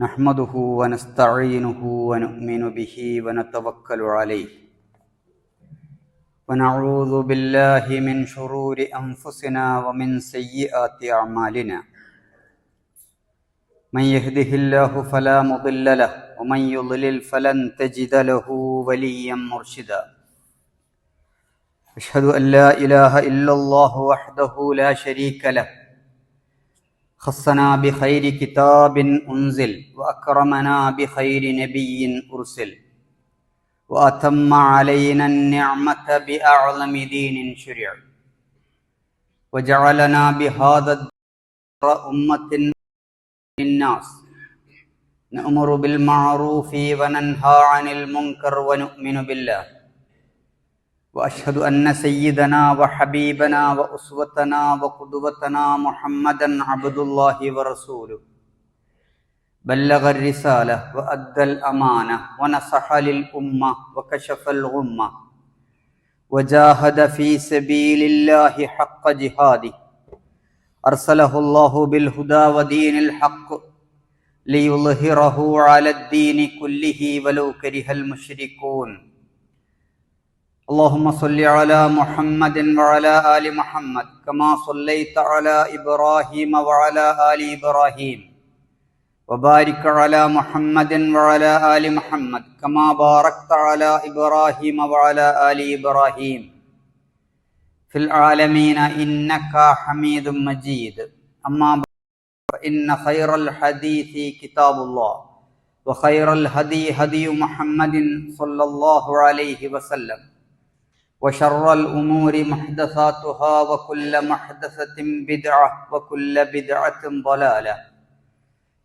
نحمده ونستعينه ونؤمن به ونتوكل عليه ونعوذ بالله من شرور انفسنا ومن سيئات اعمالنا من يهده الله فلا مضل له ومن يضلل فلن تجد له وليا مرشدا اشهد ان لا اله الا الله وحده لا شريك له خصنا بخير كتاب انزل واكرمنا بخير نبي ارسل واتم علينا النعمه باعظم دين شرع وجعلنا بهذا الدين امه للناس نأمر بالمعروف وننهى عن المنكر ونؤمن بالله وأشهد أن سيدنا وحبيبنا وأسوتنا وقدوتنا محمدا عبد الله ورسوله. بلغ الرسالة وأدى الأمانة ونصح للأمة وكشف الغمة. وجاهد في سبيل الله حق جهاده. أرسله الله بالهدى ودين الحق ليظهره على الدين كله ولو كره المشركون. اللهم صل على محمد وعلى آل محمد كما صليت على إبراهيم وعلى آل إبراهيم وبارك على محمد وعلى آل محمد كما باركت على إبراهيم وعلى آل إبراهيم في العالمين إنك حميد مجيد أما بعد فإن خير الحديث كتاب الله وخير الهدي هدي محمد صلى الله عليه وسلم وشر الأمور محدثاتها وكل محدثة بدعة وكل بدعة ضلالة.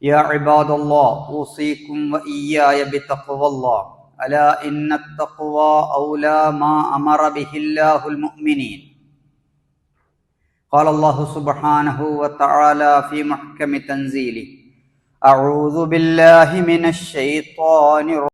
يا عباد الله أوصيكم وإياي بتقوى الله. ألا إن التقوى أولى ما أمر به الله المؤمنين. قال الله سبحانه وتعالى في محكم تنزيله أعوذ بالله من الشيطان الرجيم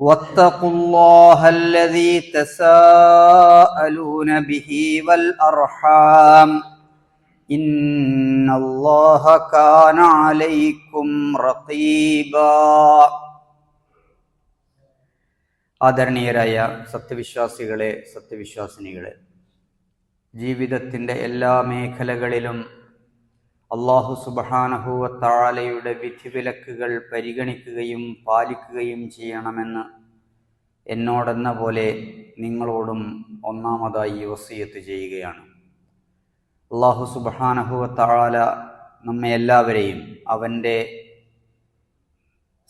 واتقوا الله الذي تساءلون به والأرحام إن الله كان عليكم رقيبا ആദരണീയരായ സത്യവിശ്വാസികളെ സത്യവിശ്വാസിനികളെ ജീവിതത്തിൻ്റെ എല്ലാ മേഖലകളിലും അള്ളാഹു സുബഹാനഹുവത്താലയുടെ വിധി വിലക്കുകൾ പരിഗണിക്കുകയും പാലിക്കുകയും ചെയ്യണമെന്ന് എന്നോടെന്ന പോലെ നിങ്ങളോടും ഒന്നാമതായി വസീയത്ത് ചെയ്യുകയാണ്. അള്ളാഹു സുബഹാനഹുവത്താല നമ്മെ എല്ലാവരെയും അവന്റെ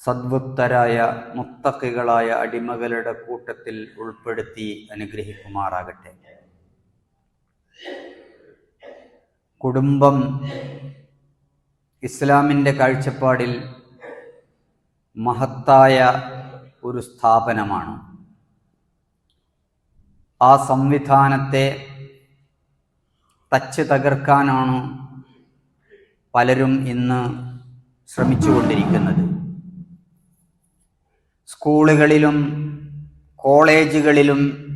സദ്വുത്തരായ മുത്തക്കികളായ അടിമകളുടെ കൂട്ടത്തിൽ ഉൾപ്പെടുത്തി അനുഗ്രഹിക്കുമാറാകട്ടെ. കുടുംബം ഇസ്ലാമിന്റെ കാഴ്ചപ്പാടിൽ മഹത്തായ ഒരു സ്ഥാപനമാണ്. ആ സംവിധാനത്തെ തച്ച് തകർക്കാനാണ് പലരും ഇന്ന് ശ്രമിച്ചുകൊണ്ടിരിക്കുന്നത്. സ്കൂളുകളിലും കോളേജുകളിലും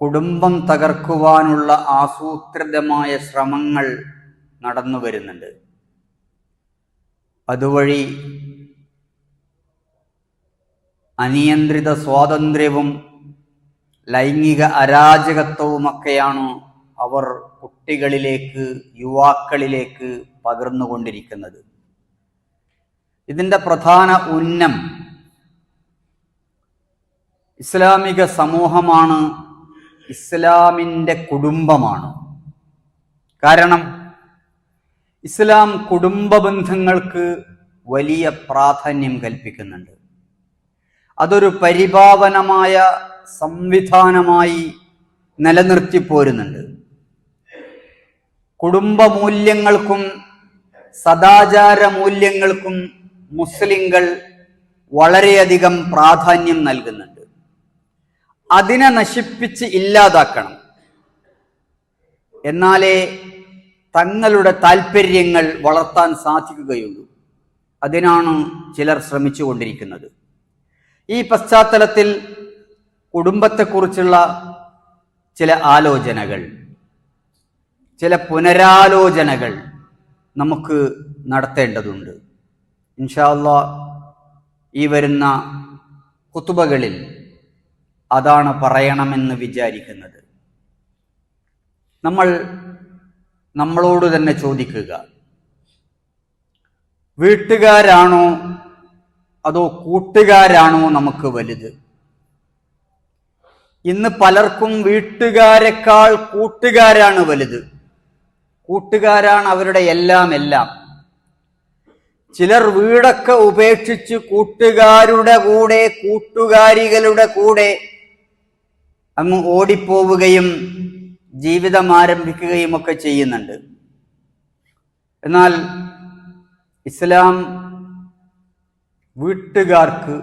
കുടുംബം തകർക്കുവാനുള്ള ആസൂത്രിതമായ ശ്രമങ്ങൾ നടന്നു വരുന്നുണ്ട്. അതുവഴി അനിയന്ത്രിത സ്വാതന്ത്ര്യവും ലൈംഗിക അരാജകത്വവുമൊക്കെയാണ് അവർ കുട്ടികളിലേക്ക് യുവാക്കളിലേക്ക് പകർന്നുകൊണ്ടിരിക്കുന്നത്. ഇതിന്റെ പ്രധാന ഉന്നം ഇസ്ലാമിക സമൂഹമാണ് ഇസ്ലാമിന്റെ കുടുംബമാണ്. കാരണം ഇസ്ലാം കുടുംബ ബന്ധങ്ങൾക്ക് വലിയ പ്രാധാന്യം കൽപ്പിക്കുന്നുണ്ട്. അതൊരു പരിപാവനമായ സംവിധാനമായി നിലനിർത്തി പോരുന്നുണ്ട്. കുടുംബ മൂല്യങ്ങൾക്കും സദാചാര മൂല്യങ്ങൾക്കും മുസ്ലിങ്ങൾ വളരെയധികം പ്രാധാന്യം നൽകുന്നുണ്ട്. അതിനെ നശിപ്പിച്ച് ഇല്ലാതാക്കണം. എന്നാലേ തങ്ങളുടെ താല്പര്യങ്ങൾ വളർത്താൻ സാധിക്കുകയുള്ളൂ. അതിനാണ് ചിലർ ശ്രമിച്ചുകൊണ്ടിരിക്കുന്നത്. ഈ പശ്ചാത്തലത്തിൽ കുടുംബത്തെക്കുറിച്ചുള്ള ചില ആലോചനകൾ ചില പുനരാലോചനകൾ നമുക്ക് നടത്തേണ്ടതുണ്ട്. ഇൻഷാല്ല ഈ വരുന്ന കുത്തുബകളിൽ അതാണ് പറയണമെന്ന് വിചാരിക്കുന്നത്. നമ്മൾ നമ്മളോട് തന്നെ ചോദിക്കുക. വീട്ടുകാരാണോ അതോ കൂട്ടുകാരാണോ നമുക്ക് വലുത്? ഇന്ന് പലർക്കും വീട്ടുകാരെക്കാൾ കൂട്ടുകാരാണ് വലുത്. കൂട്ടുകാരാണ് അവരുടെ എല്ലാം എല്ലാം. ചിലർ വീടൊക്കെ ഉപേക്ഷിച്ച് കൂട്ടുകാരുടെ കൂടെ കൂട്ടുകാരികളുടെ കൂടെ അങ്ങ് ഓടിപ്പോവുകയും ജീവിതം ആരംഭിക്കുകയും ഒക്കെ ചെയ്യുന്നുണ്ട്. എന്നാൽ ഇസ്ലാം വീട്ടുകാർക്ക്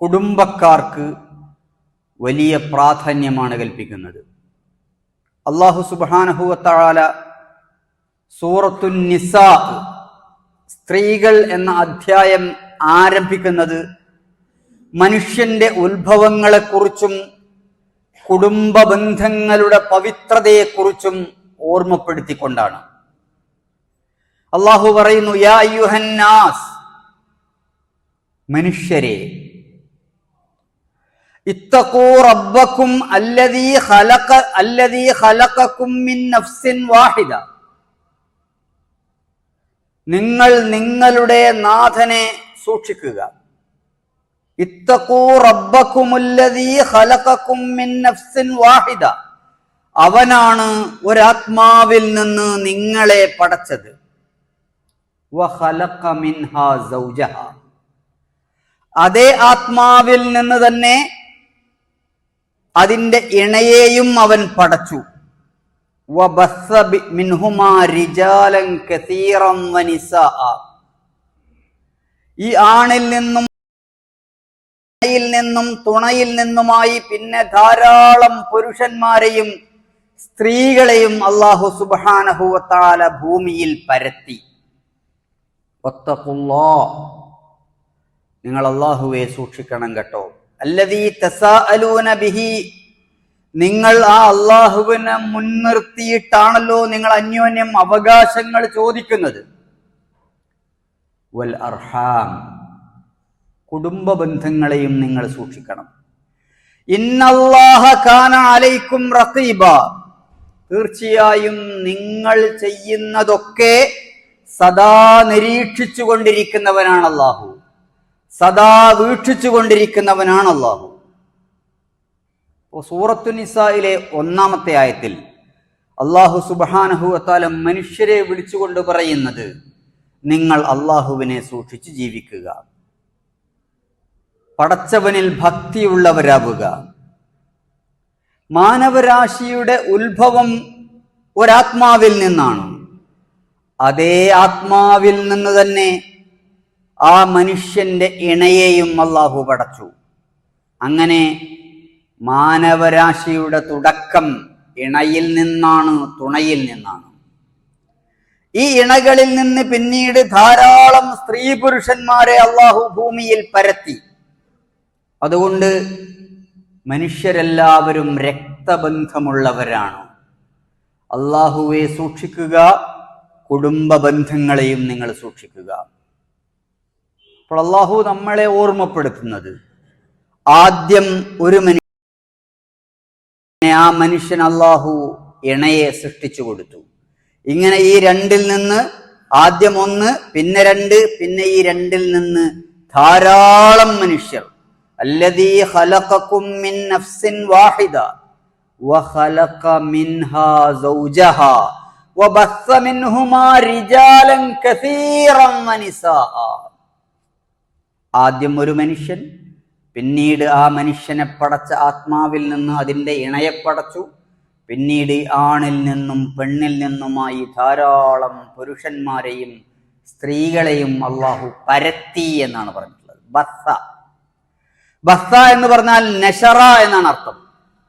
കുടുംബക്കാർക്ക് വലിയ പ്രാധാന്യമാണ് കൽപ്പിക്കുന്നത്. അള്ളാഹു സുബാനഹുവത്താല സൂറത്തു നിസാ സ്ത്രീകൾ എന്ന അധ്യായം ആരംഭിക്കുന്നത് മനുഷ്യന്റെ ഉത്ഭവങ്ങളെക്കുറിച്ചും കുടുംബ ബന്ധങ്ങളുടെ പവിത്രതയെക്കുറിച്ചും ഓർമ്മപ്പെടുത്തിക്കൊണ്ടാണ്. അള്ളാഹു പറയുന്നു യാ യുഹന്നാസ് മനുഷ്യരെ ഇത്തക്കൂ റബ്ബക്കും അല്ലതീ ഖലഖ അല്ലതീ ഖലഖക്കും മിൻ നഫ്സിൻ വാഹിദ. നിങ്ങൾ നിങ്ങളുടെ നാഥനെ സൂക്ഷിക്കുക ഇത്തഖൂ റബ്ബക്കുമുല്ലദീ ഖലഖക്കും മിൻ നഫ്സിൻ വാഹിദ. അവനാണ് ഒരാത്മാവിൽ നിന്ന് നിങ്ങളെ പടച്ചത്. അതേ ആത്മാവിൽ നിന്ന് തന്നെ അതിന്റെ ഇണയെയും അവൻ പടച്ചു. ഈ ആണിൽ നിന്നും ഇണയിൽ നിന്നും തുണയിൽ നിന്നുമായി പിന്നെ ധാരാളം പുരുഷന്മാരെയും സ്ത്രീകളെയും അള്ളാഹു സുബാനഹുവത്താല ഭൂമിയിൽ പരത്തി. ഒത്തഖുല്ലാ. നിങ്ങൾ അള്ളാഹുവെ സൂക്ഷിക്കണം കേട്ടോ. അല്ലതീ തസാഅലൂന ബിഹി. നിങ്ങൾ ആ അള്ളാഹുവിനെ മുൻനിർത്തിയിട്ടാണല്ലോ നിങ്ങൾ അന്യോന്യം അവകാശങ്ങൾ ചോദിക്കുന്നത്. വൽ അർഹാം. കുടുംബ ബന്ധങ്ങളെയും നിങ്ങൾ സൂക്ഷിക്കണം. ഇന്നല്ലാഹ റഖീബ. തീർച്ചയായും നിങ്ങൾ ചെയ്യുന്നതൊക്കെ സദാ നിരീക്ഷിച്ചു കൊണ്ടിരിക്കുന്നവനാണ് അള്ളാഹു സദാ വീക്ഷിച്ചു കൊണ്ടിരിക്കുന്നവനാണ് അള്ളാഹു സൂറത്തു നിസായിലെ ഒന്നാമത്തെ ആയത്തിൽ അള്ളാഹു സുബാനഹു അത്താലം മനുഷ്യരെ വിളിച്ചുകൊണ്ട് പറയുന്നത് നിങ്ങൾ അള്ളാഹുവിനെ സൂക്ഷിച്ച് ജീവിക്കുക. പടച്ചവനിൽ ഭക്തിയുള്ളവരാവുക. മാനവരാശിയുടെ ഉത്ഭവം ഒരാത്മാവിൽ നിന്നാണ്. അതേ ആത്മാവിൽ നിന്ന് തന്നെ ആ മനുഷ്യന്റെ ഇണയെയും അള്ളാഹു പടച്ചു. അങ്ങനെ മാനവരാശിയുടെ തുടക്കം ഇണയിൽ നിന്നാണ് തുണയിൽ നിന്നാണ്. ഈ ഇണകളിൽ നിന്ന് പിന്നീട് ധാരാളം സ്ത്രീ പുരുഷന്മാരെ അള്ളാഹു ഭൂമിയിൽ പരത്തി. അതുകൊണ്ട് മനുഷ്യരെല്ലാവരും രക്തബന്ധമുള്ളവരാണ്. അള്ളാഹുവെ സൂക്ഷിക്കുക കുടുംബ ബന്ധങ്ങളെയും നിങ്ങൾ സൂക്ഷിക്കുക. അപ്പോൾ അള്ളാഹു നമ്മളെ ഓർമ്മപ്പെടുത്തുന്നത് ആദ്യം ഒരു മനുഷ്യനെ ആ മനുഷ്യൻ അള്ളാഹു ഇണയെ സൃഷ്ടിച്ചു കൊടുത്തു. ഇങ്ങനെ ഈ രണ്ടിൽ നിന്ന് ആദ്യം ഒന്ന് പിന്നെ രണ്ട് പിന്നെ ഈ രണ്ടിൽ നിന്ന് ധാരാളം മനുഷ്യർ الذي خلقكم من نفس واحدة وخلق منها زوجها وبث منهما رجالا كثيرا ونساء ആദ്യം ഒരു മനുഷ്യൻ പിന്നീട് ആ മനുഷ്യനെ പടച്ച ആത്മാവിൽ നിന്ന് അതിൻ്റെ ഇണയെ പടച്ചു പിന്നീട് ഈ ആണിൽ നിന്നും പെണ്ണിൽ നിന്നുമായി ധാരാളം പുരുഷന്മാരെയും സ്ത്രീകളെയും അള്ളാഹു പരത്തി എന്നാണ് പറഞ്ഞിട്ടുള്ളത് ബസ്സ ബസ്സ എന്ന് പറഞ്ഞാൽ നഷറ എന്നാണ് അർത്ഥം.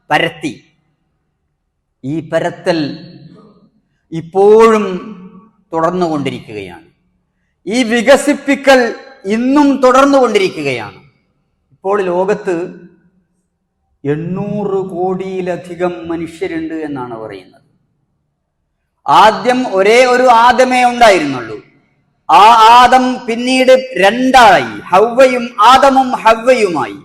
പരത്തി. ഈ പരത്തൽ ഇപ്പോഴും തുടർന്നുകൊണ്ടിരിക്കുകയാണ്. ഈ വികസിപ്പിക്കൽ ഇന്നും തുടർന്നുകൊണ്ടിരിക്കുകയാണ്. ഇപ്പോൾ ലോകത്ത് എണ്ണൂറ് കോടിയിലധികം മനുഷ്യരുണ്ട് എന്നാണ് പറയുന്നത്. ആദ്യം ഒരേ ഒരു ആദമേ ഉണ്ടായിരുന്നുള്ളൂ. ആ ആദം പിന്നീട് രണ്ടായി ഹവ്വയും ആദമും ഹവ്വയുമായി.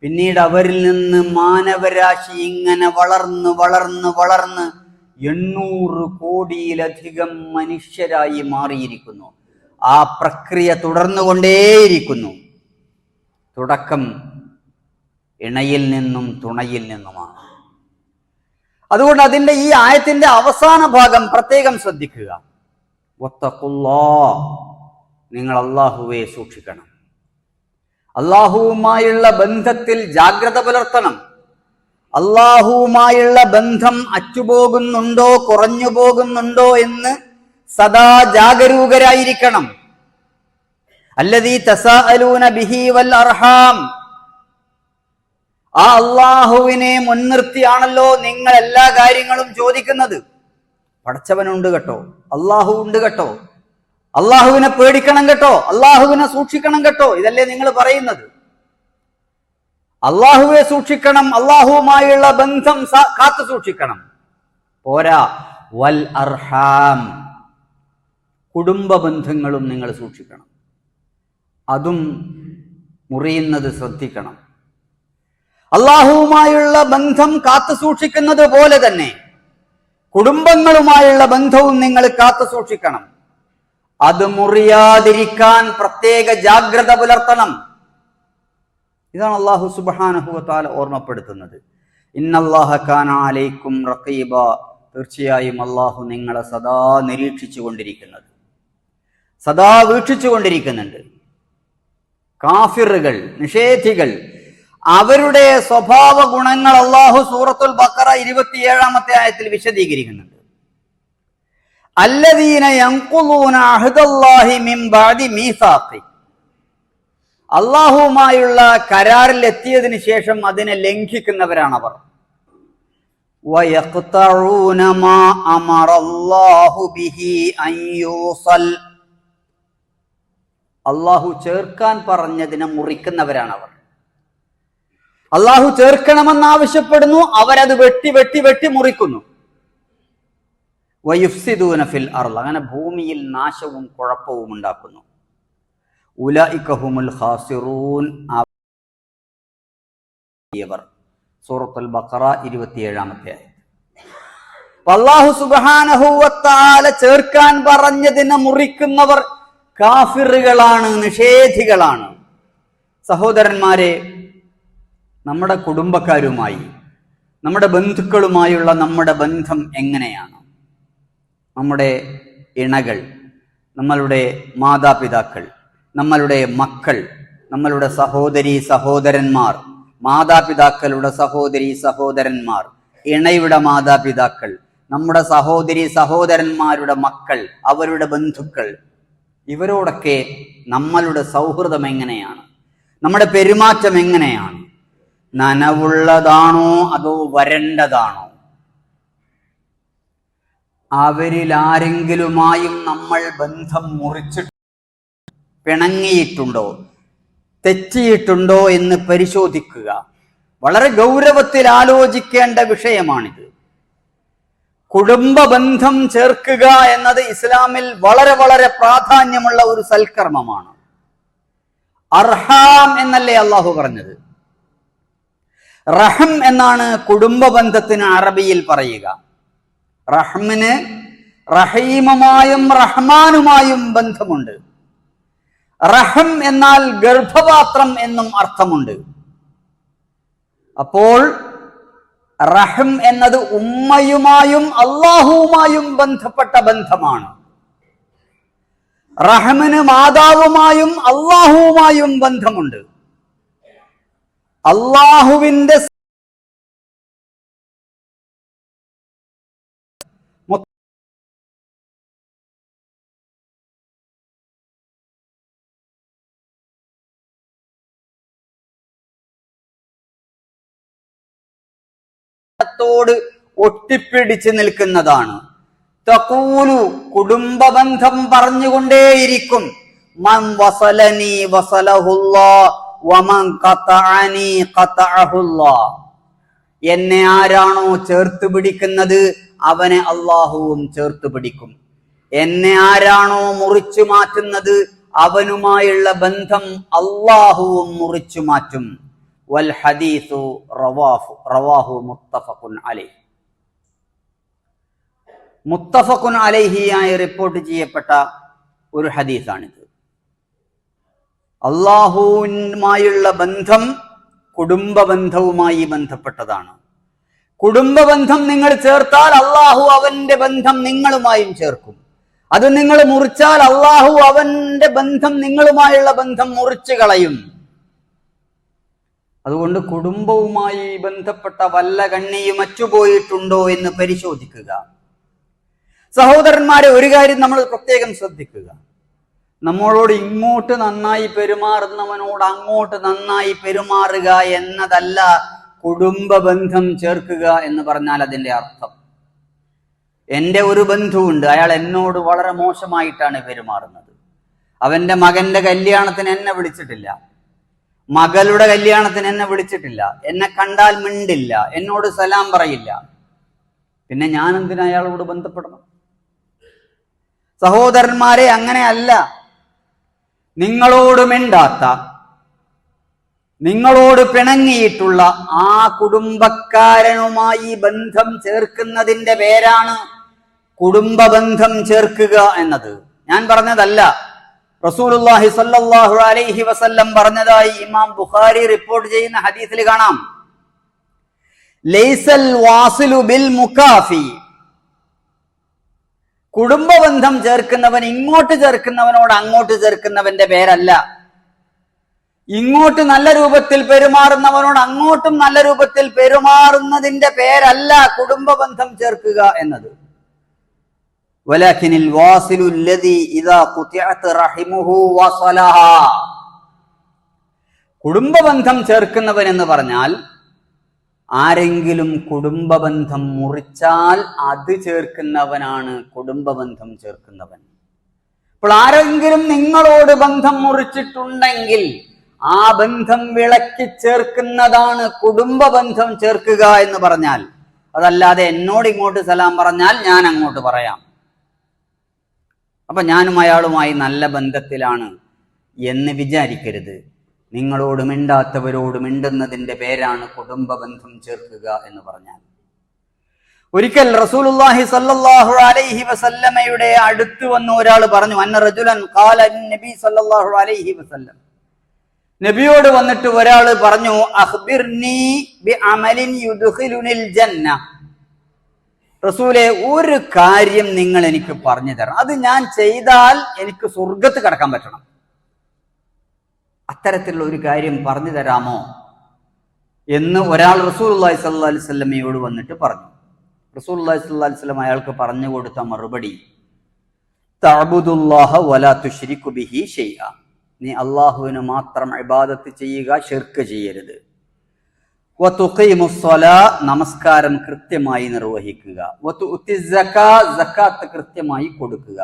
പിന്നീട് അവരിൽ നിന്ന് മാനവരാശി ഇങ്ങനെ വളർന്ന് വളർന്ന് വളർന്ന് എണ്ണൂറ് കോടിയിലധികം മനുഷ്യരായി മാറിയിരിക്കുന്നു. ആ പ്രക്രിയ തുടർന്നുകൊണ്ടേയിരിക്കുന്നു. തുടക്കം ഇണയിൽ നിന്നും തുണയിൽ നിന്നുമാണ്. അതുകൊണ്ട് അതിന്റെ ഈ ആയത്തിന്റെ അവസാന ഭാഗം പ്രത്യേകം ശ്രദ്ധിക്കുക. വത്തഖുല്ലാ. നിങ്ങൾ അള്ളാഹുവെ സൂക്ഷിക്കണം. അള്ളാഹുവുമായുള്ള ബന്ധത്തിൽ ജാഗ്രത പുലർത്തണം. അള്ളാഹുവുമായുള്ള ബന്ധം അറ്റുപോകുന്നുണ്ടോ കുറഞ്ഞു പോകുന്നുണ്ടോ എന്ന് സദാ ജാഗരൂകരായിരിക്കണം. അല്ലതീ തസാഅലൂന ബിഹി വൽ അർഹാം. ആ അള്ളാഹുവിനെ മുൻനിർത്തിയാണല്ലോ നിങ്ങൾ എല്ലാ കാര്യങ്ങളും ചോദിക്കുന്നത്. പടച്ചവനുണ്ട് കേട്ടോ. അള്ളാഹു ഉണ്ട് കേട്ടോ. അള്ളാഹുവിനെ പേടിക്കണം കേട്ടോ. അള്ളാഹുവിനെ സൂക്ഷിക്കണം കേട്ടോ. ഇതല്ലേ നിങ്ങൾ പറയുന്നത്. അള്ളാഹുവെ സൂക്ഷിക്കണം. അള്ളാഹുവുമായുള്ള ബന്ധം കാത്തു സൂക്ഷിക്കണം. പോരാ. വൽ അർഹാം. കുടുംബ ബന്ധങ്ങളും നിങ്ങൾ സൂക്ഷിക്കണം. അതും മുറിയുന്നത് ശ്രദ്ധിക്കണം. അള്ളാഹുവുമായുള്ള ബന്ധം കാത്തു സൂക്ഷിക്കുന്നത് പോലെ തന്നെ കുടുംബങ്ങളുമായുള്ള ബന്ധവും നിങ്ങൾ കാത്തു സൂക്ഷിക്കണം. അത് മുറിയാതിരിക്കാൻ പ്രത്യേക ജാഗ്രത പുലർത്തണം. ഇതാണ് അള്ളാഹു സുബാനഹുവത്താല ഓർമ്മപ്പെടുത്തുന്നത്. ഇന്നല്ലാഹക്കാനാലേക്കും റക്കീബ തീർച്ചയായും അള്ളാഹു നിങ്ങളെ സദാ നിരീക്ഷിച്ചു കൊണ്ടിരിക്കുന്നത് സദാ വീക്ഷിച്ചു കൊണ്ടിരിക്കുന്നുണ്ട് കാഫിറുകൾ നിഷേധികൾ അവരുടെ സ്വഭാവ ഗുണങ്ങൾ അള്ളാഹു സൂറത്തുൽ ബക്കറ ഇരുപത്തിയേഴാമത്തെ ആയത്തിൽ വിശദീകരിക്കുന്നുണ്ട്. അല്ലദീന അള്ളാഹുവുമായുള്ള കരാറിൽ എത്തിയതിന് ശേഷം അതിനെ ലംഘിക്കുന്നവരാണ് അവർ. അള്ളാഹു ചേർക്കാൻ പറഞ്ഞതിനെ മുറിക്കുന്നവരാണ് അവർ. അള്ളാഹു ചേർക്കണമെന്ന് ആവശ്യപ്പെടുന്നു അവരത് വെട്ടി വെട്ടി വെട്ടി മുറിക്കുന്നു. ഫിൽ അർള. അങ്ങനെ ഭൂമിയിൽ നാശവും കുഴപ്പവും ഉണ്ടാക്കുന്നു. ഉലഇക്കഹുമുൽ അവർ സൂറത്തുൽ ബഖറ ഇരുപത്തിയേഴാമത്തെ അള്ളാഹു സുബാനഹുവത്താല ചേർക്കാൻ പറഞ്ഞതിനെ മുറിക്കുന്നവർ കാഫിറുകളാണ് നിഷേധികളാണ്. സഹോദരന്മാരെ നമ്മുടെ കുടുംബക്കാരുമായി നമ്മുടെ ബന്ധുക്കളുമായുള്ള നമ്മുടെ ബന്ധം എങ്ങനെയാണ്? നമ്മുടെ ഇണകൾ നമ്മളുടെ മാതാപിതാക്കൾ നമ്മളുടെ മക്കൾ നമ്മളുടെ സഹോദരി സഹോദരന്മാർ മാതാപിതാക്കളുടെ സഹോദരി സഹോദരന്മാർ ഇണയുടെ മാതാപിതാക്കൾ നമ്മുടെ സഹോദരി സഹോദരന്മാരുടെ മക്കൾ അവരുടെ ബന്ധുക്കൾ ഇവരോടൊക്കെ നമ്മളുടെ സൗഹൃദം എങ്ങനെയാണ്? നമ്മുടെ പെരുമാറ്റം എങ്ങനെയാണ്? നനവുള്ളതാണോ അതോ വരണ്ടതാണോ? അവരിൽ ആരെങ്കിലുമായും നമ്മൾ ബന്ധം മുറിച്ചിട്ട് പിണങ്ങിയിട്ടുണ്ടോ? തെറ്റിയിട്ടുണ്ടോ എന്ന് പരിശോധിക്കുക. വളരെ ഗൗരവത്തിൽ ആലോചിക്കേണ്ട വിഷയമാണിത്. കുടുംബ ബന്ധം ചേർക്കുക എന്നത് ഇസ്ലാമിൽ വളരെ വളരെ പ്രാധാന്യമുള്ള ഒരു സൽക്കർമ്മമാണ്. അർഹാം എന്നല്ലേ അള്ളാഹു പറഞ്ഞത്? റഹം എന്നാണ് കുടുംബ ബന്ധത്തിന് അറബിയിൽ പറയുക. റഹ്മിന് റഹീമുമായും റഹ്മാനുമായും ബന്ധമുണ്ട്. റഹം എന്നാൽ ഗർഭപാത്രം എന്നും അർത്ഥമുണ്ട്. അപ്പോൾ റഹം എന്നത് ഉമ്മയുമായും അള്ളാഹുവുമായും ബന്ധപ്പെട്ട ബന്ധമാണ്. റഹമിന് മാതാവുമായും അള്ളാഹുവുമായും ബന്ധമുണ്ട്. അള്ളാഹുവിന്റെ ോട് ഒട്ടിപ്പിടിച്ചു നിൽക്കുന്നതാണ്. തകൂലു കുടുംബ ബന്ധം പറഞ്ഞുകൊണ്ടേയിരിക്കും. മൻ വസലനി വസലഹുല്ലാ വമൻ ഖതഅനി ഖതഅഹുല്ലാ എന്നെ ആരാണോ ചേർത്ത് പിടിക്കുന്നത് അവനെ അള്ളാഹുവും ചേർത്ത് പിടിക്കും. എന്നെ ആരാണോ മുറിച്ചു മാറ്റുന്നത് അവനുമായുള്ള ബന്ധം അള്ളാഹുവും മുറിച്ചു മാറ്റും. വൽ ഹദീസു റവാഹു റവാഹു മുത്തഫഖുൻ അലൈഹി. മുത്തഫഖുൻ അലൈഹിയായി റിപ്പോർട്ട് ചെയ്യപ്പെട്ട ഒരു ഹദീസാണിത്. അള്ളാഹുവുമായുള്ള ബന്ധം കുടുംബ ബന്ധവുമായി ബന്ധപ്പെട്ടതാണ്. കുടുംബ ബന്ധം നിങ്ങൾ ചേർത്താൽ അള്ളാഹു അവന്റെ ബന്ധം നിങ്ങളുമായും ചേർക്കും. അത് നിങ്ങൾ മുറിച്ചാൽ അള്ളാഹു അവന്റെ ബന്ധം നിങ്ങളുമായുള്ള ബന്ധം മുറിച്ചു കളയും. അതുകൊണ്ട് കുടുംബവുമായി ബന്ധപ്പെട്ട വല്ല കണ്ണിയും അറ്റുപോയിട്ടുണ്ടോ എന്ന് പരിശോധിക്കുക. സഹോദരന്മാരെ ഒരു കാര്യം നമ്മൾ പ്രത്യേകം ശ്രദ്ധിക്കുക. നമ്മളോട് ഇങ്ങോട്ട് നന്നായി പെരുമാറുന്നവനോട് അങ്ങോട്ട് നന്നായി പെരുമാറുക എന്നതല്ല കുടുംബ ബന്ധം ചേർക്കുക എന്ന് പറഞ്ഞാൽ അതിന്റെ അർത്ഥം. എന്റെ ഒരു ബന്ധുവുണ്ട് അയാൾ എന്നോട് വളരെ മോശമായിട്ടാണ് പെരുമാറുന്നത്. അവന്റെ മകന്റെ കല്യാണത്തിന് എന്നെ വിളിച്ചിട്ടില്ല. മകളുടെ കല്യാണത്തിന് എന്നെ വിളിച്ചിട്ടില്ല. എന്നെ കണ്ടാൽ മിണ്ടില്ല എന്നോട് സലാം പറയില്ല. പിന്നെ ഞാൻ എന്തിനാ അയാളോട് ബന്ധപ്പെടണം? സഹോദരന്മാരെ അങ്ങനെയല്ല. നിങ്ങളോട് മിണ്ടാത്ത നിങ്ങളോട് പിണങ്ങിയിട്ടുള്ള ആ കുടുംബക്കാരനുമായി ബന്ധം ചേർക്കുന്നതിന്റെ പേരാണ് കുടുംബ ബന്ധം ചേർക്കുക എന്നത്. ഞാൻ പറഞ്ഞതല്ല. റസൂലുള്ളാഹി സല്ലാഹു അലൈഹി വസല്ലം പറഞ്ഞതായി ഇമാം ബുഖാരി റിപ്പോർട്ട് ചെയ്യുന്ന ഹദീസിൽ കാണാം. ലൈസൽ വാസിലു ബിൽ മുക്കാഫി കുടുംബ ബന്ധം ചേർക്കുന്നവൻ ഇങ്ങോട്ട് ചേർക്കുന്നവനോട് അങ്ങോട്ട് ചേർക്കുന്നവന്റെ പേരല്ല. ഇങ്ങോട്ട് നല്ല രൂപത്തിൽ പെരുമാറുന്നവനോട് അങ്ങോട്ടും നല്ല രൂപത്തിൽ പെരുമാറുന്നതിന്റെ പേരല്ല കുടുംബ ബന്ധം ചേർക്കുക എന്നത്. വലാഖിനിൽ വാസിലുല്ലതി ഇതാ കുത്തിഅത്ത് റഹിമുഹു വസലഹ. കുടുംബ ബന്ധം ചേർക്കുന്നവൻ എന്ന് പറഞ്ഞാൽ ആരെങ്കിലും കുടുംബബന്ധം മുറിച്ചാൽ അത് ചേർക്കുന്നവനാണ് കുടുംബബന്ധം ചേർക്കുന്നവൻ. അപ്പോൾ ആരെങ്കിലും നിങ്ങളോട് ബന്ധം മുറിച്ചിട്ടുണ്ടെങ്കിൽ ആ ബന്ധം വിളക്കി ചേർക്കുന്നതാണ് കുടുംബബന്ധം ചേർക്കുക എന്ന് പറഞ്ഞാൽ അതല്ലാതെ എന്നോട് ഇങ്ങോട്ട് സലാം പറഞ്ഞാൽ ഞാൻ അങ്ങോട്ട് പറയാം. അപ്പൊ ഞാനും അയാളുമായി നല്ല ബന്ധത്തിലാണ് എന്ന് വിചാരിക്കരുത്. നിങ്ങളോട് മിണ്ടാത്തവരോട് മിണ്ടുന്നതിന്റെ പേരാണ് കുടുംബ ബന്ധം ചേർക്കുക എന്ന് പറഞ്ഞാൽ. ഒരിക്കൽ റസൂലുള്ളാഹി സല്ലല്ലാഹു അലൈഹി വസല്ലമയുടെ അടുത്ത് വന്ന ഒരാൾ പറഞ്ഞു അന്ന റജുലൻ ഖാല നബി സല്ലല്ലാഹു അലൈഹി വസല്ലം. നബിയോട് വന്നിട്ട് ഒരാൾ പറഞ്ഞു ബി അമലിൻ ജന്ന. റസൂലെ ഒരു കാര്യം നിങ്ങൾ എനിക്ക് പറഞ്ഞു തരണം. അത് ഞാൻ ചെയ്താൽ എനിക്ക് സ്വർഗത്ത് കടക്കാൻ പറ്റണം. അത്തരത്തിലുള്ള ഒരു കാര്യം പറഞ്ഞു തരാമോ? എന്ന് ഒരാൾ റസൂൽ അള്ളാഹി സല്ലാ അലൈഹി സ്വലമയോട് വന്നിട്ട് പറഞ്ഞു. റസൂൽ അള്ളാഹി സല്ലാ അലൈഹി സ്വലം അയാൾക്ക് പറഞ്ഞു കൊടുത്ത മറുപടി വലാ ബിഹി നീ അള്ളാഹുവിന് മാത്രം ഇബാദത്ത് ചെയ്യുക ഷിർക്ക് ചെയ്യരുത്. നമസ്കാരം കൃത്യമായി നിർവഹിക്കുക. കൃത്യമായി കൊടുക്കുക.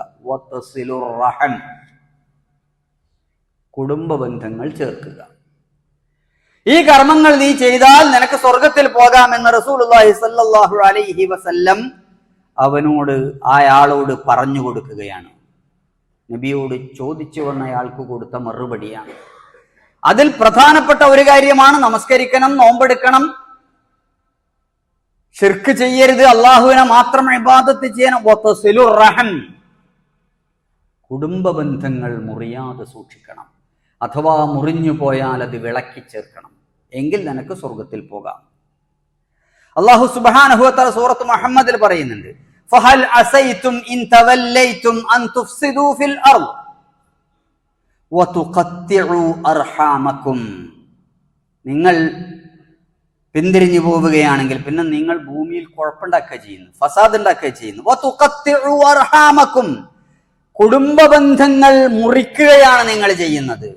കുടുംബ ബന്ധങ്ങൾ ചേർക്കുക. ഈ കർമ്മങ്ങൾ നീ ചെയ്താൽ നിനക്ക് സ്വർഗത്തിൽ പോകാമെന്ന് റസൂലുള്ളാഹി സ്വല്ലല്ലാഹു അലൈഹി വസല്ലം അവനോട് അയാളോട് പറഞ്ഞു കൊടുക്കുകയാണ്. നബിയോട് ചോദിച്ചു വന്ന അയാൾക്ക് കൊടുത്ത മറുപടിയാണ്. അതിൽ പ്രധാനപ്പെട്ട ഒരു കാര്യമാണ് നമസ്കരിക്കണം നോമ്പെടുക്കണം. ഷിർക്ക് ചെയ്യരുത് അള്ളാഹുവിനെ മാത്രം ഇബാദത്ത് ചെയ്യണം. റഹം. കുടുംബ ബന്ധങ്ങൾ മുറിയാതെ സൂക്ഷിക്കണം. അഥവാ മുറിഞ്ഞു പോയാൽ അത് വിളക്കി ചേർക്കണം. എങ്കിൽ നിനക്ക് സ്വർഗത്തിൽ പോകാം. അള്ളാഹു സുബാനഹുത്തല സൂറത്ത് മുഹമ്മദിൽ പറയുന്നുണ്ട് ഫഹൽ അസൈതും ഇൻ തവല്ലൈതും അൻ തുഫ്സിദു ഫിൽ അർഹാമക്കും. നിങ്ങൾ പിന്തിരിഞ്ഞു പോവുകയാണെങ്കിൽ പിന്നെ നിങ്ങൾ ഭൂമിയിൽ കുഴപ്പമുണ്ടാക്കുക ചെയ്യുന്നു ഫസാദ് ഉണ്ടാക്കുക ചെയ്യുന്നു അർഹാമക്കും. കുടുംബ ബന്ധങ്ങൾ മുറിക്കുകയാണ് നിങ്ങൾ ചെയ്യുന്നത്.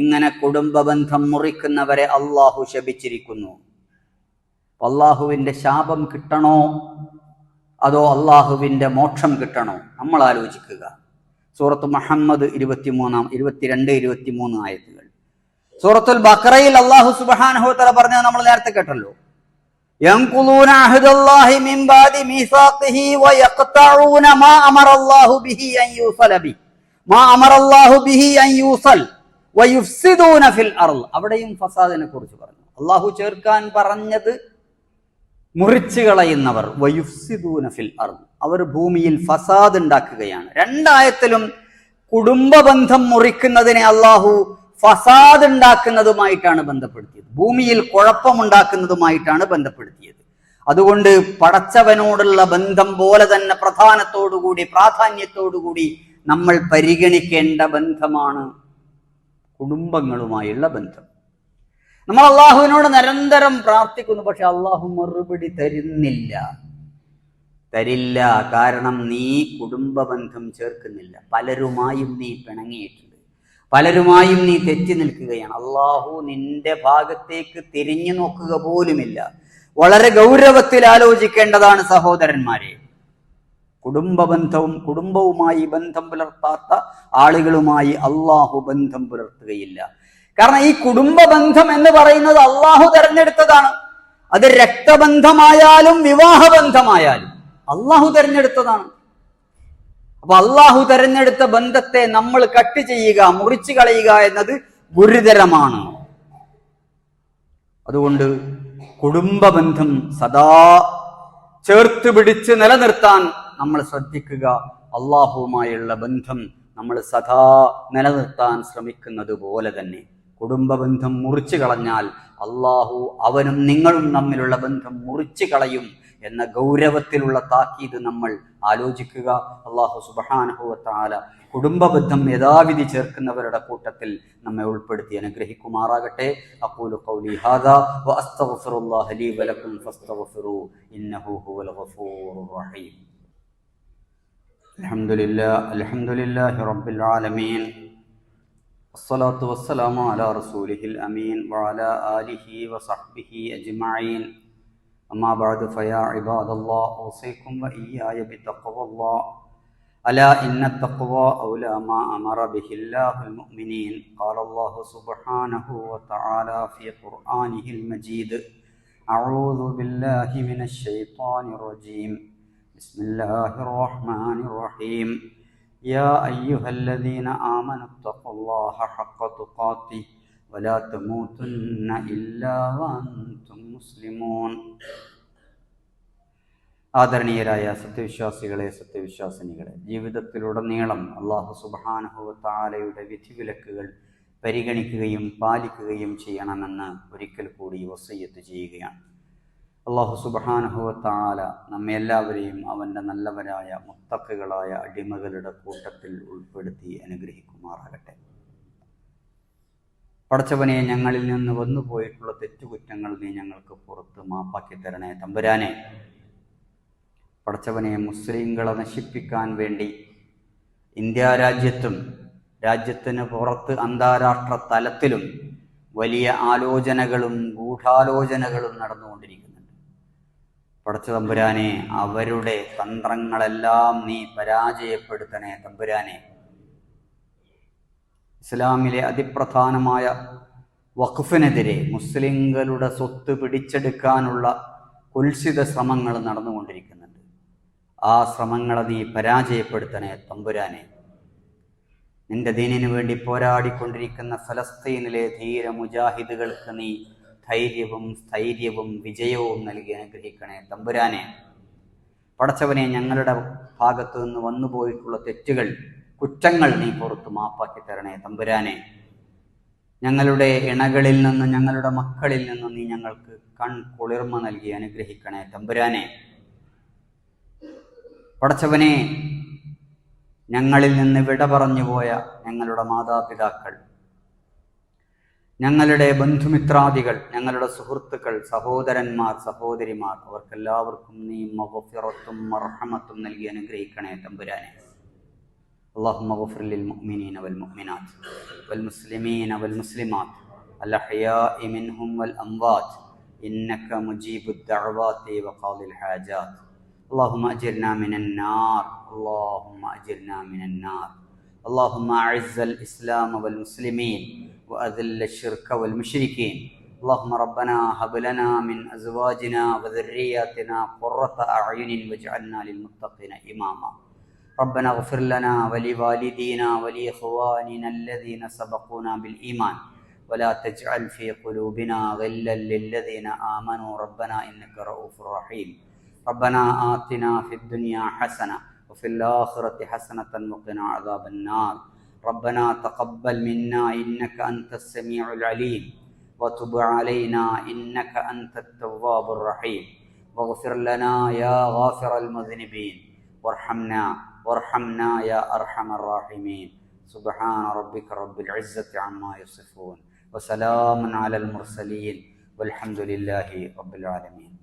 ഇങ്ങനെ കുടുംബ ബന്ധം മുറിക്കുന്നവരെ അള്ളാഹു ശപിച്ചിരിക്കുന്നു. അള്ളാഹുവിന്റെ ശാപം കിട്ടണോ? അതോ അള്ളാഹുവിന്റെ മോക്ഷം കിട്ടണോ? നമ്മൾ ആലോചിക്കുക. സൂറത്ത് മുഹമ്മദ് ഇരുപത്തിമൂന്നാം ഇരുപത്തിരണ്ട് ഇരുപത്തിമൂന്ന് ആയത്തുകൾ. സൂറത്തുൽ ബക്കറയിൽ അള്ളാഹു സുബ്ഹാനഹു തആല പറഞ്ഞത് നമ്മൾ നേരത്തെ കേട്ടല്ലോ. ينقضون عهد الله من بعد ميثاقه ويقطعون ما أمر الله به أن يوصل به ما أمر الله به أن يوصل ويفسدون في الأرض അവിടെയും ഫസാദിനെ കുറിച്ച് പറഞ്ഞു അള്ളാഹു ചേർക്കാൻ പറഞ്ഞത് മുറിച്ചു കളയുന്നവർ വയുഫ്സിദൂന ഫിൽ അർദ് അവർ ഭൂമിയിൽ ഫസാദ് ഉണ്ടാക്കുകയാണ് രണ്ടായത്തിലും കുടുംബ ബന്ധം മുറിക്കുന്നതിനെ അള്ളാഹു ഫസാദ് ഉണ്ടാക്കുന്നതുമായിട്ടാണ് ബന്ധപ്പെടുത്തിയത്. ഭൂമിയിൽ കുഴപ്പമുണ്ടാക്കുന്നതുമായിട്ടാണ് ബന്ധപ്പെടുത്തിയത്. അതുകൊണ്ട് പടച്ചവനോടുള്ള ബന്ധം പോലെ തന്നെ പ്രധാനത്തോടുകൂടി പ്രാധാന്യത്തോടുകൂടി നമ്മൾ പരിഗണിക്കേണ്ട ബന്ധമാണ് കുടുംബങ്ങളുമായുള്ള ബന്ധം. നമ്മൾ അള്ളാഹുവിനോട് നിരന്തരം പ്രാർത്ഥിക്കുന്നു പക്ഷെ അള്ളാഹു മറുപടി തരുന്നില്ല. തരില്ല. കാരണം നീ കുടുംബ ബന്ധം ചേർക്കുന്നില്ല. പലരുമായും നീ പിണങ്ങിയിട്ടുണ്ട്. പലരുമായും നീ തെറ്റി നിൽക്കുകയാണ്. അള്ളാഹു നിന്റെ ഭാഗത്തേക്ക് തിരിഞ്ഞു നോക്കുക പോലുമില്ല. വളരെ ഗൗരവത്തിൽ ആലോചിക്കേണ്ടതാണ് സഹോദരന്മാരെ. കുടുംബ ബന്ധവും കുടുംബവുമായി ബന്ധം പുലർത്താത്ത ആളുകളുമായി അള്ളാഹു ബന്ധം പുലർത്തുകയില്ല. കാരണം ഈ കുടുംബ ബന്ധം എന്ന് പറയുന്നത് അള്ളാഹു തെരഞ്ഞെടുത്തതാണ്. അത് രക്തബന്ധമായാലും വിവാഹബന്ധമായാലും അള്ളാഹു തെരഞ്ഞെടുത്തതാണ്. അപ്പൊ അള്ളാഹു തെരഞ്ഞെടുത്ത ബന്ധത്തെ നമ്മൾ കട്ട് ചെയ്യുക മുറിച്ചു കളയുക എന്നത് ഗുരുതരമാണ്. അതുകൊണ്ട് കുടുംബ ബന്ധം സദാ ചേർത്ത് പിടിച്ച് നിലനിർത്താൻ നമ്മൾ ശ്രദ്ധിക്കുക. അള്ളാഹുവുമായുള്ള ബന്ധം നമ്മൾ സദാ നിലനിർത്താൻ ശ്രമിക്കുന്നത് പോലെ തന്നെ. കുടുംബ ബന്ധം മുറിച്ചു കളഞ്ഞാൽ അള്ളാഹു അവനും നിങ്ങളും തമ്മിലുള്ള ബന്ധം മുറിച്ചു കളയും. എന്ന ഗൗരവത്തിലുള്ള താക്കീത് നമ്മൾ ആലോചിക്കുക അള്ളാഹു സുബാനുഭവത്താല കുടുംബബന്ധം യഥാവിധി ചേർക്കുന്നവരുടെ കൂട്ടത്തിൽ നമ്മെ ഉൾപ്പെടുത്തി അനുഗ്രഹിക്കുമാറാകട്ടെ അഖൂലു ഖൗലി ഹാദാ വഅസ്തഗ്ഫിറുല്ലാഹ ലീ വലക്കും ഫസ്തഗ്ഫിറൂ ഇന്നഹു ഹുവൽ ഗഫൂറുർ റഹീം അൽഹംദുലില്ലാ അൽഹംദുലില്ലാഹി റബ്ബിൽ ആലമീൻ الصلاة والسلام على رسوله الأمين وعلى آله وصحبه أجمعين أما بعد فيا عباد الله أوصيكم وإياي بتقوى الله ألا إن التقوى أولى ما أمر به الله المؤمنين قال الله سبحانه وتعالى في قرآنه المجيد أعوذ بالله من الشيطان الرجيم بسم الله الرحمن الرحيم يا أيها الذين آمنوا اتقوا الله حق تقاته ولا تموتن إلا وأنتم مسلمون ആദരണീയരായ സത്യവിശ്വാസികളെ സത്യവിശ്വാസിനികളെ ജീവിതത്തിലുടനീളം അള്ളാഹു സുബാനുഭവത്താലയുടെ വിധിവിലക്കുകൾ പരിഗണിക്കുകയും പാലിക്കുകയും ചെയ്യണമെന്ന് ഒരിക്കൽ കൂടി വസയ്യത്ത് ചെയ്യുകയാണ് അള്ളാഹു സുബാനുഭവത്താല നമ്മെ എല്ലാവരെയും അവൻ്റെ നല്ലവരായ മുത്തക്കുകളായ അടിമകളുടെ കൂട്ടത്തിൽ ഉൾപ്പെടുത്തി അനുഗ്രഹിക്കുമാറാകട്ടെ പടച്ചവനെ ഞങ്ങളിൽ നിന്ന് വന്നു പോയിട്ടുള്ള തെറ്റുകുറ്റങ്ങൾ നീ ഞങ്ങൾക്ക് പുറത്ത് മാപ്പാക്കി തരണേ തമ്പുരാനെ. പടച്ചവനെ മുസ്ലിങ്ങളെ നശിപ്പിക്കാൻ വേണ്ടി ഇന്ത്യ രാജ്യത്തും രാജ്യത്തിന് പുറത്ത് അന്താരാഷ്ട്ര തലത്തിലും വലിയ ആലോചനകളും ഗൂഢാലോചനകളും നടന്നുകൊണ്ടിരിക്കുന്നുണ്ട്. പടച്ച തമ്പുരാനെ അവരുടെ തന്ത്രങ്ങളെല്ലാം നീ പരാജയപ്പെടുത്തണേ തമ്പുരാനെ. ഇസ്ലാമിലെ അതിപ്രധാനമായ വഖഫിനെതിരെ മുസ്ലിങ്ങളുടെ സ്വത്ത് പിടിച്ചെടുക്കാനുള്ള കുൽസിത ശ്രമങ്ങൾ നടന്നുകൊണ്ടിരിക്കുന്നുണ്ട്. ആ ശ്രമങ്ങളെ നീ പരാജയപ്പെടുത്തണേ തമ്പുരാനെ. നിന്റെ ദീനിനു വേണ്ടി പോരാടിക്കൊണ്ടിരിക്കുന്ന ഫലസ്തീനിലെ ധീര മുജാഹിദുകൾക്ക് നീ ധൈര്യവും സ്ഥൈര്യവും വിജയവും നൽകി അനുഗ്രഹിക്കണേ തമ്പുരാനെ. പടച്ചവനെ ഞങ്ങളുടെ ഭാഗത്തു നിന്ന് വന്നുപോയിട്ടുള്ള തെറ്റുകൾ കുറ്റങ്ങൾ നീ പുറത്ത് മാപ്പാക്കി തരണേ തമ്പുരാനെ. ഞങ്ങളുടെ ഇണകളിൽ നിന്ന് ഞങ്ങളുടെ മക്കളിൽ നിന്ന് നീ ഞങ്ങൾക്ക് കൺ കുളിർമ നൽകി അനുഗ്രഹിക്കണേ തമ്പുരാനെ. പടച്ചവനെ ഞങ്ങളിൽ നിന്ന് വിട പറഞ്ഞു പോയ ഞങ്ങളുടെ മാതാപിതാക്കൾ ഞങ്ങളുടെ ബന്ധുമിത്രാദികൾ ഞങ്ങളുടെ സുഹൃത്തുക്കൾ സഹോദരന്മാർ സഹോദരിമാർ അവർക്കെല്ലാവർക്കും നീ മഹഫിറത്തും മർഹമത്തും നൽകി അനുഗ്രഹിക്കണേ തമ്പുരാനെ. اللهم اغفر للمؤمنين والمؤمنات والمسلمين والمسلمات الأحياء منهم والأموات إنك مجيب الدعوات وقاضي الحاجات اللهم أجرنا من النار اللهم أجرنا من النار اللهم أعز الإسلام والمسلمين وأذل الشرك والمشركين اللهم ربنا هب لنا من أزواجنا وذرياتنا قرة أعين واجعلنا للمتقين إماما ربنا اغفر لنا ولوالدينا ولإخواننا الذين سبقونا بالإيمان. ولا تجعل في قلوبنا غلا للذين آمنوا. ربنا إنك رؤوف رحيم. ربنا آتنا في الدنيا حسنة وفي الآخرة حسنة وقنا عذاب النار. ربنا تقبل منا إنك أنت السميع العليم. وتب علينا إنك أنت التواب الرحيم. واغفر لنا يا غافر المذنبين. وارحمنا وارحمنا يا أرحم الراحمين. سبحان ربك رب العزة عما يصفون وسلام على المرسلين والحمد لله رب العالمين.